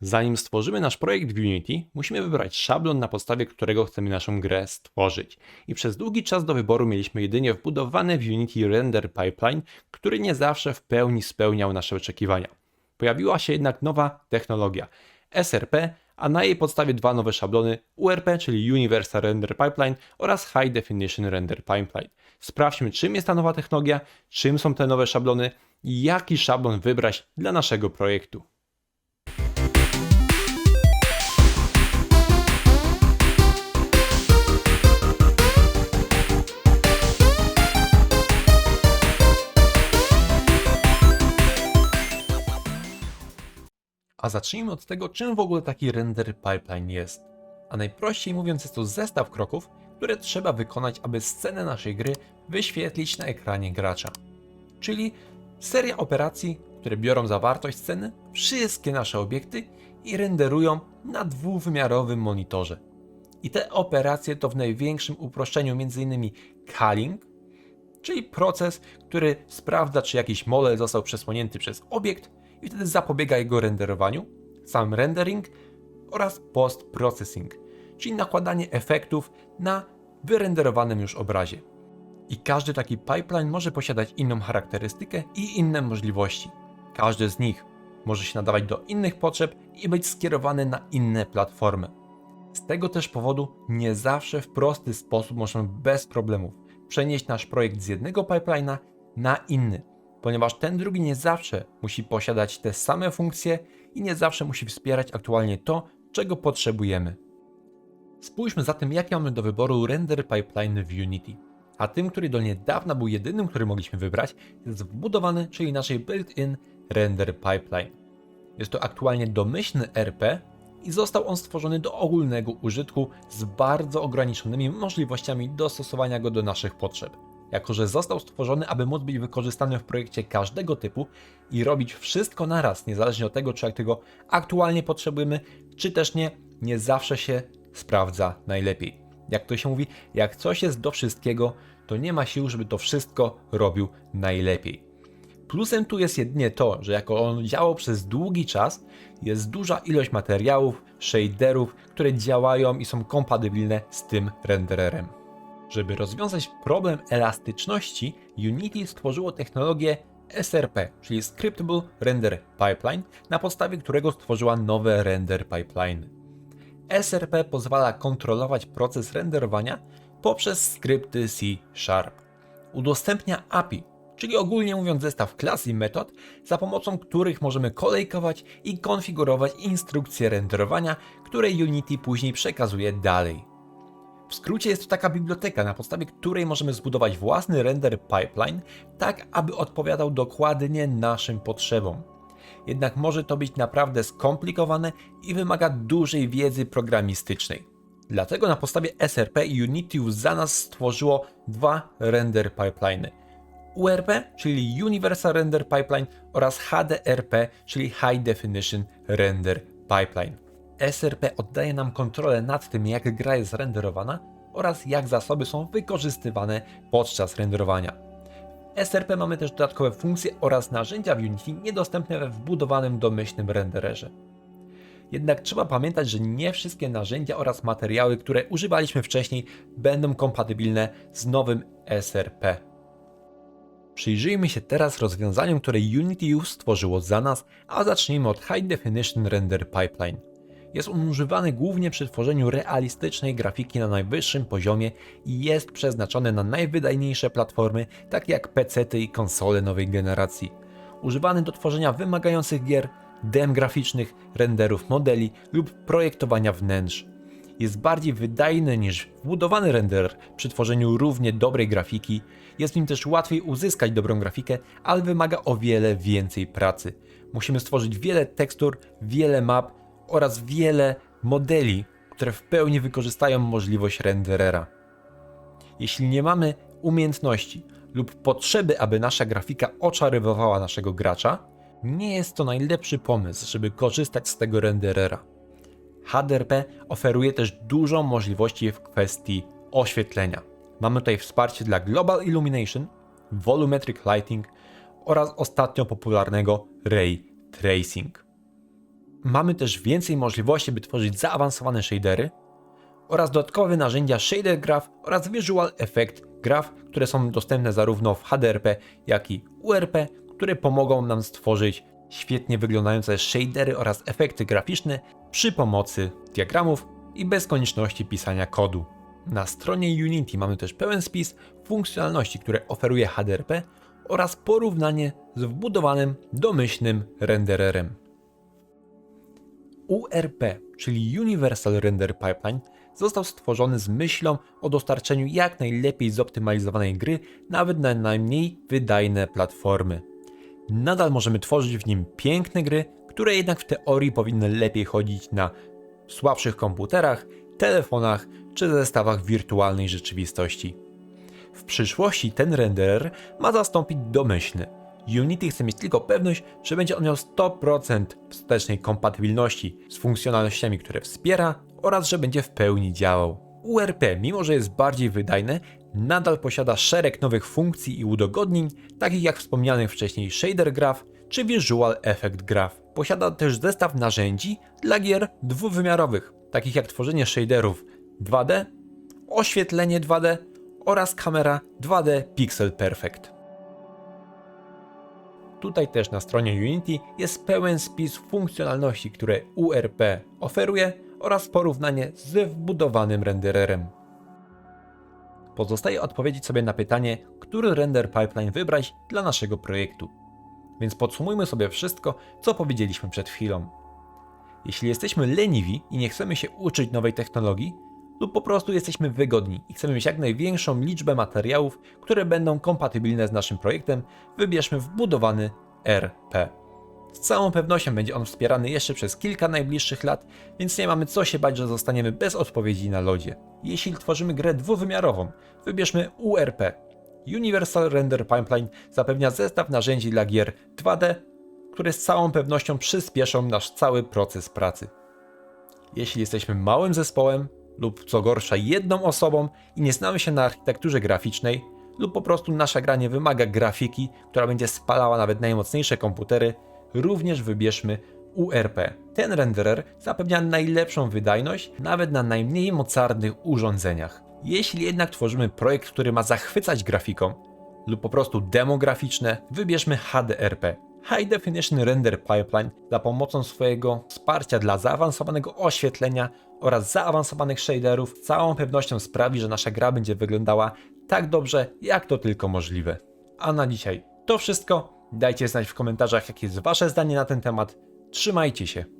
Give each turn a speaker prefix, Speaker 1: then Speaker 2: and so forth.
Speaker 1: Zanim stworzymy nasz projekt w Unity, musimy wybrać szablon, na podstawie którego chcemy naszą grę stworzyć. I przez długi czas do wyboru mieliśmy jedynie wbudowany w Unity render pipeline, który nie zawsze w pełni spełniał nasze oczekiwania. Pojawiła się jednak nowa technologia SRP, a na jej podstawie dwa nowe szablony URP, czyli Universal Render Pipeline oraz High Definition Render Pipeline. Sprawdźmy, czym jest ta nowa technologia, czym są te nowe szablony i jaki szablon wybrać dla naszego projektu. Zacznijmy od tego, czym w ogóle taki render pipeline jest. A najprościej mówiąc, jest to zestaw kroków, które trzeba wykonać, aby scenę naszej gry wyświetlić na ekranie gracza. Czyli seria operacji, które biorą zawartość sceny, wszystkie nasze obiekty i renderują na dwuwymiarowym monitorze. I te operacje to w największym uproszczeniu m.in. culling, czyli proces, który sprawdza, czy jakiś model został przesłonięty przez obiekt i wtedy zapobiega jego renderowaniu, sam rendering oraz post-processing, czyli nakładanie efektów na wyrenderowanym już obrazie. I każdy taki pipeline może posiadać inną charakterystykę i inne możliwości. Każdy z nich może się nadawać do innych potrzeb i być skierowany na inne platformy. Z tego też powodu nie zawsze w prosty sposób możemy bez problemów przenieść nasz projekt z jednego pipelina na inny, ponieważ ten drugi nie zawsze musi posiadać te same funkcje i nie zawsze musi wspierać aktualnie to, czego potrzebujemy. Spójrzmy zatem, jakie mamy do wyboru render pipeline w Unity. A tym, który do niedawna był jedynym, który mogliśmy wybrać, jest wbudowany, czyli naszej built-in render pipeline. Jest to aktualnie domyślny RP i został on stworzony do ogólnego użytku z bardzo ograniczonymi możliwościami dostosowania go do naszych potrzeb. Jako, że został stworzony, aby móc być wykorzystany w projekcie każdego typu i robić wszystko naraz, niezależnie od tego, czy jak tego aktualnie potrzebujemy, czy też nie, nie zawsze się sprawdza najlepiej. Jak to się mówi, jak coś jest do wszystkiego, to nie ma sił, żeby to wszystko robił najlepiej. Plusem tu jest jedynie to, że jako on działał przez długi czas, jest duża ilość materiałów, shaderów, które działają i są kompatybilne z tym rendererem. Żeby rozwiązać problem elastyczności, Unity stworzyło technologię SRP, czyli Scriptable Render Pipeline, na podstawie którego stworzyła nowe render pipeline. SRP pozwala kontrolować proces renderowania poprzez skrypty C Sharp. Udostępnia API, czyli ogólnie mówiąc zestaw klas i metod, za pomocą których możemy kolejkować i konfigurować instrukcje renderowania, które Unity później przekazuje dalej. W skrócie jest to taka biblioteka, na podstawie której możemy zbudować własny render pipeline, tak aby odpowiadał dokładnie naszym potrzebom. Jednak może to być naprawdę skomplikowane i wymaga dużej wiedzy programistycznej. Dlatego na podstawie SRP Unity za nas stworzyło dwa render pipeliny. URP, czyli Universal Render Pipeline oraz HDRP, czyli High Definition Render Pipeline. SRP oddaje nam kontrolę nad tym, jak gra jest renderowana oraz jak zasoby są wykorzystywane podczas renderowania. SRP mamy też dodatkowe funkcje oraz narzędzia w Unity niedostępne we wbudowanym domyślnym rendererze. Jednak trzeba pamiętać, że nie wszystkie narzędzia oraz materiały, które używaliśmy wcześniej, będą kompatybilne z nowym SRP. Przyjrzyjmy się teraz rozwiązaniom, które Unity już stworzyło za nas, a zacznijmy od High Definition Render Pipeline. Jest on używany głównie przy tworzeniu realistycznej grafiki na najwyższym poziomie i jest przeznaczony na najwydajniejsze platformy, takie jak PC i konsole nowej generacji. Używany do tworzenia wymagających gier, dem graficznych, renderów modeli lub projektowania wnętrz. Jest bardziej wydajny niż wbudowany renderer przy tworzeniu równie dobrej grafiki. Jest nim też łatwiej uzyskać dobrą grafikę, ale wymaga o wiele więcej pracy. Musimy stworzyć wiele tekstur, wiele map oraz wiele modeli, które w pełni wykorzystają możliwość renderera. Jeśli nie mamy umiejętności lub potrzeby, aby nasza grafika oczarowywała naszego gracza, nie jest to najlepszy pomysł, żeby korzystać z tego renderera. HDRP oferuje też dużo możliwości w kwestii oświetlenia. Mamy tutaj wsparcie dla Global Illumination, Volumetric Lighting oraz ostatnio popularnego Ray Tracing. Mamy też więcej możliwości, by tworzyć zaawansowane shadery oraz dodatkowe narzędzia Shader Graph oraz Visual Effect Graph, które są dostępne zarówno w HDRP, jak i URP, które pomogą nam stworzyć świetnie wyglądające shadery oraz efekty graficzne przy pomocy diagramów i bez konieczności pisania kodu. Na stronie Unity mamy też pełen spis funkcjonalności, które oferuje HDRP oraz porównanie z wbudowanym domyślnym rendererem. URP, czyli Universal Render Pipeline, został stworzony z myślą o dostarczeniu jak najlepiej zoptymalizowanej gry nawet na najmniej wydajne platformy. Nadal możemy tworzyć w nim piękne gry, które jednak w teorii powinny lepiej chodzić na słabszych komputerach, telefonach czy zestawach wirtualnej rzeczywistości. W przyszłości ten renderer ma zastąpić domyślny. Unity chce mieć tylko pewność, że będzie on miał 100% wstecznej kompatybilności z funkcjonalnościami, które wspiera oraz że będzie w pełni działał. URP, mimo że jest bardziej wydajne, nadal posiada szereg nowych funkcji i udogodnień, takich jak wspomniany wcześniej Shader Graph czy Visual Effect Graph. Posiada też zestaw narzędzi dla gier dwuwymiarowych, takich jak tworzenie shaderów 2D, oświetlenie 2D oraz kamera 2D Pixel Perfect. Tutaj też na stronie Unity jest pełen spis funkcjonalności, które URP oferuje oraz porównanie z wbudowanym rendererem. Pozostaje odpowiedzieć sobie na pytanie, który render pipeline wybrać dla naszego projektu. Więc podsumujmy sobie wszystko, co powiedzieliśmy przed chwilą. Jeśli jesteśmy leniwi i nie chcemy się uczyć nowej technologii, lub po prostu jesteśmy wygodni i chcemy mieć jak największą liczbę materiałów, które będą kompatybilne z naszym projektem, wybierzmy wbudowany RP. Z całą pewnością będzie on wspierany jeszcze przez kilka najbliższych lat, więc nie mamy co się bać, że zostaniemy bez odpowiedzi na lodzie. Jeśli tworzymy grę dwuwymiarową, wybierzmy URP. Universal Render Pipeline zapewnia zestaw narzędzi dla gier 2D, które z całą pewnością przyspieszą nasz cały proces pracy. Jeśli jesteśmy małym zespołem, lub co gorsza jedną osobą i nie znamy się na architekturze graficznej, lub po prostu nasza gra nie wymaga grafiki, która będzie spalała nawet najmocniejsze komputery, również wybierzmy URP. Ten renderer zapewnia najlepszą wydajność nawet na najmniej mocarnych urządzeniach. Jeśli jednak tworzymy projekt, który ma zachwycać grafiką, lub po prostu demo graficzne, wybierzmy HDRP. High Definition Render Pipeline za pomocą swojego wsparcia dla zaawansowanego oświetlenia oraz zaawansowanych shaderów z całą pewnością sprawi, że nasza gra będzie wyglądała tak dobrze, jak to tylko możliwe. A na dzisiaj to wszystko. Dajcie znać w komentarzach, jakie jest Wasze zdanie na ten temat. Trzymajcie się.